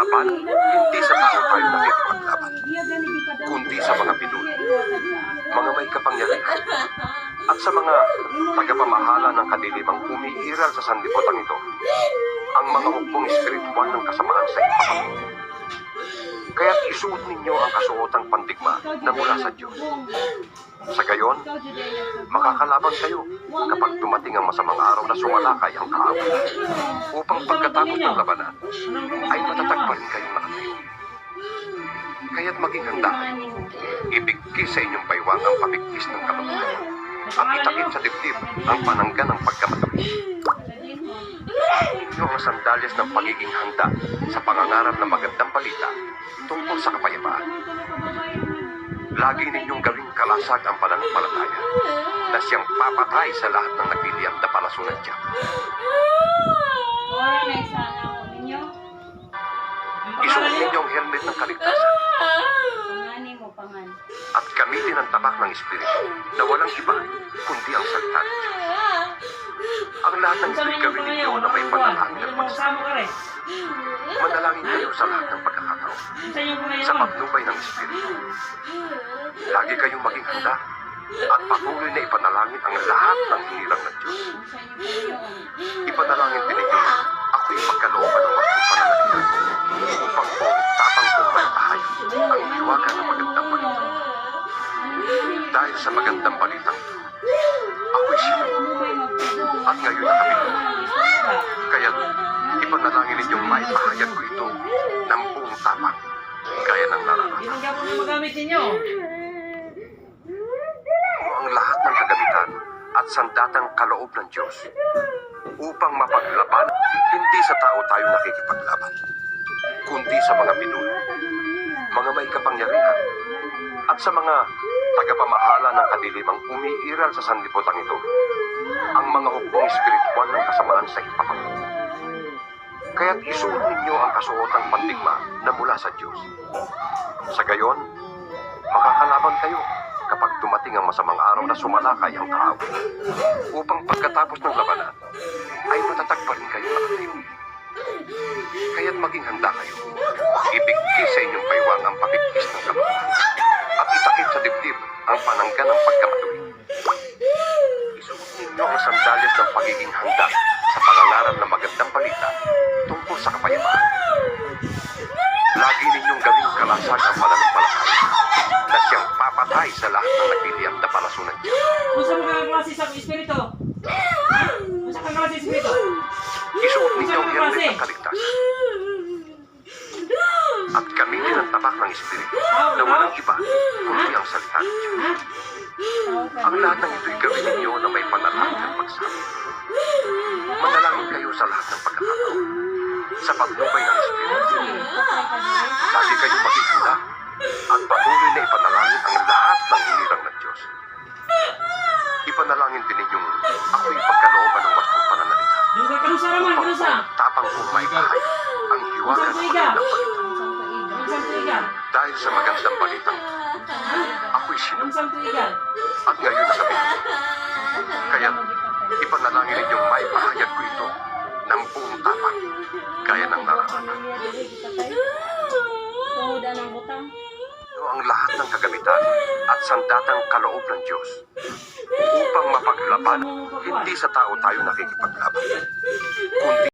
mapaglaban, hindi sa tao tayo nakikipaglaban, kundi sa mga pinuno, mga may kapangyarihan, at sa mga tagapamahala ng kadilimang umiiral sa sanlibutan ito, ang mga hukbong espiritual ng kasamaan sa ipapamuno. Kaya't isuot ninyo ang kasuotang pandigma na mula sa Diyos. Sa gayon, makakalaban kayo kapag dumating ang masamang araw na sumalakay ang kaaway upang pagkatapos ng labanan ay matatag kayong nakatayo. Kaya't maging handa kayo. Ibigkis sa inyong baywang ang pabigkis ng kabutihan at itakip sa dibdib ang panangga ng pagkamatuloy. Yung sandalyas ng pagiging handa sa pangangarap ng magandang balita tungkol sa kapayapaan. Lagi ninyong gawing kalasag ang pananampalataya na siyang papatay sa lahat ng nagliliyam na palasunan niya. Isuot ninyo ang helmet ng kaligtasan at gamitin ang tabak ng Espiritu na walang iba kundi ang salita ng Diyos. Ang lahat ng gawin ninyo na may panalangin at pagsama. Manalangin kayo sa lahat ng pagkakataon Sa patnubay ng Espiritu. Lagi kayong maging handa at patuloy na ipanalangin ang lahat ng hinirang ng Diyos. Ipanalangin din ninyo, ako'y magkalooban ng walang pananalitan upang po tapang kong may tahay ang hiwaga ng magandang balita. Dahil sa magandang balitang ito, na magamit ninyo. Ang lahat ng kagamitan at sandatang kaloob ng Diyos upang mapaglaban hindi sa tao tayo nakikipaglaban kundi sa mga pinuno, mga may kapangyarihan at sa mga tagapamahala ng kadilimang umiiral sa sanlibutan ito ang mga hukbong espiritual ng kasamaan sa ipapamuno. Kaya't isuot ninyo ang kasuotang pandigma na mula sa Diyos. Sa gayon, makakalaban kayo kapag dumating ang masamang araw na sumalakay ang kaaway upang pagkatapos ng labanan ay matatag pa rin kayo. Kaya't maging handa kayo. Ibigkis sa inyong baywang ang pabigkis ng kabutihan at itakip sa dibdib ang panangga ng pagkamatuloy. Isuot ninyo ang sandalyas ng pagiging handa sa pangangarap ng magandang papatay sa lahat ng nagliliyam na palasunan niya. Kung saan ka klase sa espiritu? Kung saan ka klase sa espiritu? Isuot ninyo ang helmet ng kaligtasan at gamitin ang tabak ng Espiritu na walang iba kundi ang salita ng Diyos. Ang lahat ng ito'y gawin ninyo na may panalangin at pagsabi. Manalangin kayo sa lahat ng pagkakataon sa pagnubay ng Espiritu. Lagi kayong maging at patuloy na ipanalangin ang lahat ng hinirang ng Diyos. Ipanalangin din ninyong ako'y pagkalooban ng wastong pananalita upang kanusa. tapang kong may bahay ang hiwaga ng magandang balita. Dahil sa magandang balitang ito, ako'y tuigan. at ngayon nakabit. Kaya ipanalangin ninyong maipahayag ko ito ng buong tapang gaya ng nararapat. Tuhod ng butang. Ito ang lahat ng kagamitan at sandatang kaloob ng Diyos upang mapaglaban, hindi sa tao tayo nakikipaglaban, kundi